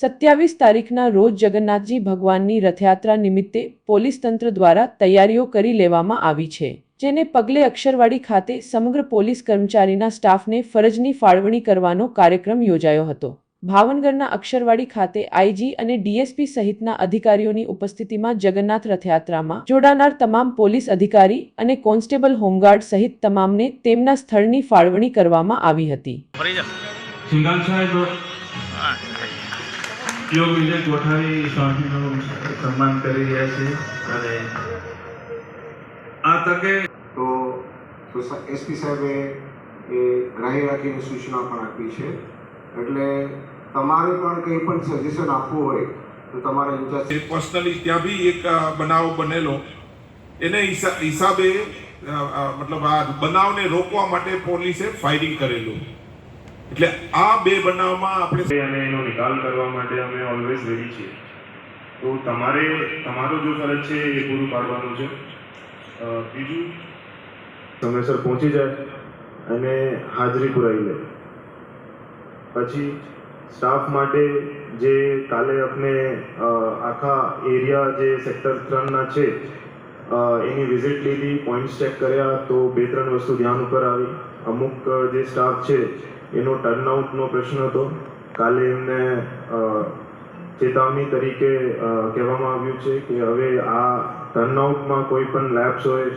સત્યાવીસ તારીખના રોજ જગન્નાથજી ભગવાનની રથયાત્રા નિમિત્તે પોલીસ તંત્ર દ્વારા તૈયારીઓ કરી લેવામાં આવી છે જેને પગલે અક્ષરવાડી ખાતે સમગ્ર પોલીસ કર્મચારીના સ્ટાફને ફરજની ફાળવણી કરવાનો કાર્યક્રમ યોજાયો હતો. ભાવનગરના અક્ષરવાડી ખાતે આઈજી અને ડીએસપી સહિતના અધિકારીઓની ઉપસ્થિતિમાં જગન્નાથ રથયાત્રામાં જોડાનાર તમામ પોલીસ અધિકારી અને કોન્સ્ટેબલ હોમગાર્ડ સહિત તમામને તેમના સ્થળની ફાળવણી કરવામાં આવી હતી. યોગ વિજય કોઠારી સ્વામીનું સન્માન કરી રહ્યા છે અને આ તકે તો એસપી સાહેબે એ ગ્રાહી રાખીને સૂચના પણ આપી છે. એટલે તમારે પણ કંઈ પણ સજેશન આપવું હોય તો તમારે ઇન્ચાર્જ પર્સનલી ત્યાં બી એક બનાવ બનેલો. એને હિસાબે મતલબ આ બનાવને રોકવા માટે પોલીસે ફાયરિંગ કરેલું. એટલે આ બે બનાવમાં આપણે અને એનો નિકાલ કરવા માટે અમે ઓલવેઝ રેડી છીએ. તો તમારે તમારો જો ફરજ છે એ પૂરું પાડવાનું છે. બીજું? સમયસર પહોંચી જાય અને હાજરી પુરાવી લે. પછી સ્ટાફ માટે જે કાલે આપણે આખા એરિયા જે સેક્ટર ત્રણના છે એની વિઝિટ લીધી પોઈન્ટ્સ ચેક કર્યા તો બે ત્રણ વસ્તુ ધ્યાન ઉપર આવી. અમુક જે સ્ટાફ છે એનો ટર્નઆઉટનો પ્રશ્ન હતો. કાલે એમને ચેતવણી તરીકે કહેવામાં આવ્યું છે કે હવે આ ટર્નઆઉટમાં કોઈ પણ લેબ્સ હોય